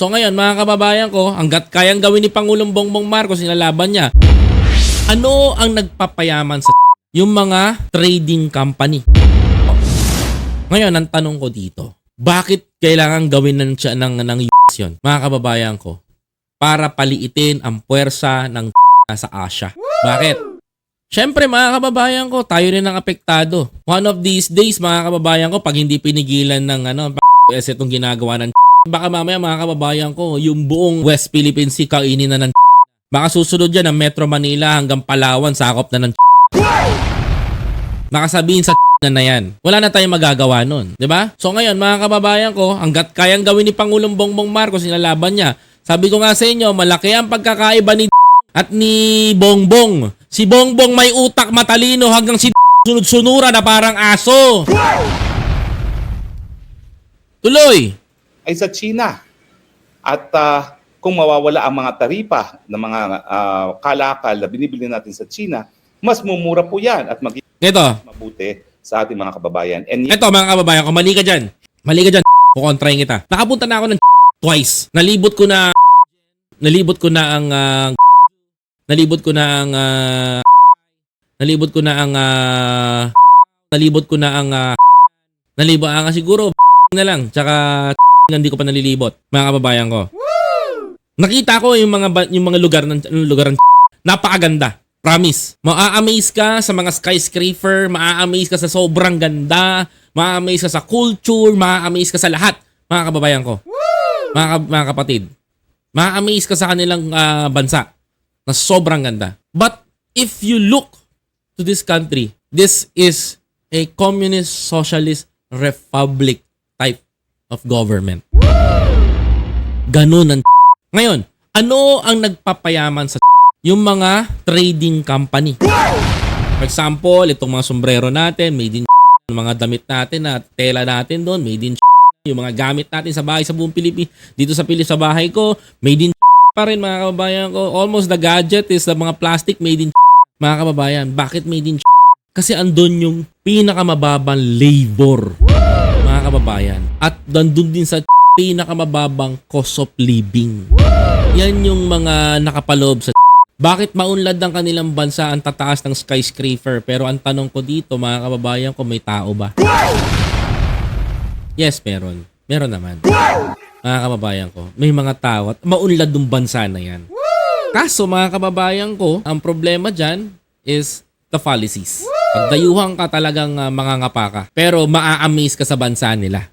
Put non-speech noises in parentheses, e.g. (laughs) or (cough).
So ngayon, mga kababayan ko, hanggat kayang gawin ni Pangulong Bongbong Marcos, nilalaban niya, ano ang nagpapayaman sa (laughs) yung mga trading company? Ngayon, ang tanong ko dito, bakit kailangan gawin ng, siya ng, ng (laughs) yun, mga kababayan ko, para paliitin ang puwersa ng (laughs) sa Asia? Bakit? Siyempre mga kababayan ko, tayo rin ang apektado. One of these days mga kababayan ko, pag hindi pinigilan ng ano, itong ginagawa ng baka mamaya mga kababayan ko, yung buong West Philippine Sea kainin na ng (laughs) Baka susunod yan ang Metro Manila hanggang Palawan, sakop na ng (laughs) Baka sabihin sa na (laughs) na yan. Wala na tayong magagawa nun. ba? So ngayon, mga kababayan ko, hanggat kayang gawin ni Pangulong Bongbong Marcos, nilalaban niya. Sabi ko nga sa inyo, malaki ang pagkakaiba ni at ni Bongbong. Si Bongbong may utak matalino hanggang si sunod-sunura na parang aso. Tuloy. Ay sa China. At ah, kung mawawala ang mga taripa ng mga ah, kalakal na binibili natin sa China, mas mumura po yan at magiging Ito, mabuti sa ating mga kababayan. And Eto mga kababayan ko, mali ka dyan. Mali ka dyan. Kukontrahin kita. Nakapunta na ako ng twice. Nalibot ko na nalibot ko na ang ah, nalibot ko na ang ah, nalibot ko na ang ah, nalibot ko na ang ah, nalibot ang siguro na lang tsaka hindi ko pa nalilibot mga kababayan ko. Nakita ko yung mga yung mga lugar ng lugar ng (laughs) napakaganda. Promise. Maa-amaze ka sa mga skyscraper, maa-amaze ka sa sobrang ganda, maa-amaze ka sa culture, maa-amaze ka sa lahat, mga kababayan ko. Mga, ka- mga kapatid. Maa-amaze ka sa kanilang ah, bansa na sobrang ganda. But if you look to this country, this is a communist socialist republic type of government. Ganun ang (laughs) Ngayon, ano ang nagpapayaman sa (laughs) yung mga trading company? For example, itong mga sombrero natin, made in (laughs) mga damit natin na tela natin doon, made in yung mga gamit natin sa bahay sa buong Pilipinas. Dito sa Pilipinas, sa bahay ko, made in pa rin mga kababayan ko. Almost the gadget is the mga plastic made in mga kababayan. Bakit made in Kasi andun yung pinakamababang labor kababayan. At nandun din sa (laughs) pinakamababang cost of living. Yan yung mga nakapaloob sa (laughs) bakit maunlad ang kanilang bansa ang tataas ng skyscraper pero ang tanong ko dito mga kababayan ko may tao ba? Yes, meron. Meron naman. Mga kababayan ko, may mga tao at maunlad yung bansa na yan. Kaso mga kababayan ko, ang problema dyan is the Pagdayuhan ka talagang uh, mangangapa ka. Pero maa-amaze ka sa bansa nila.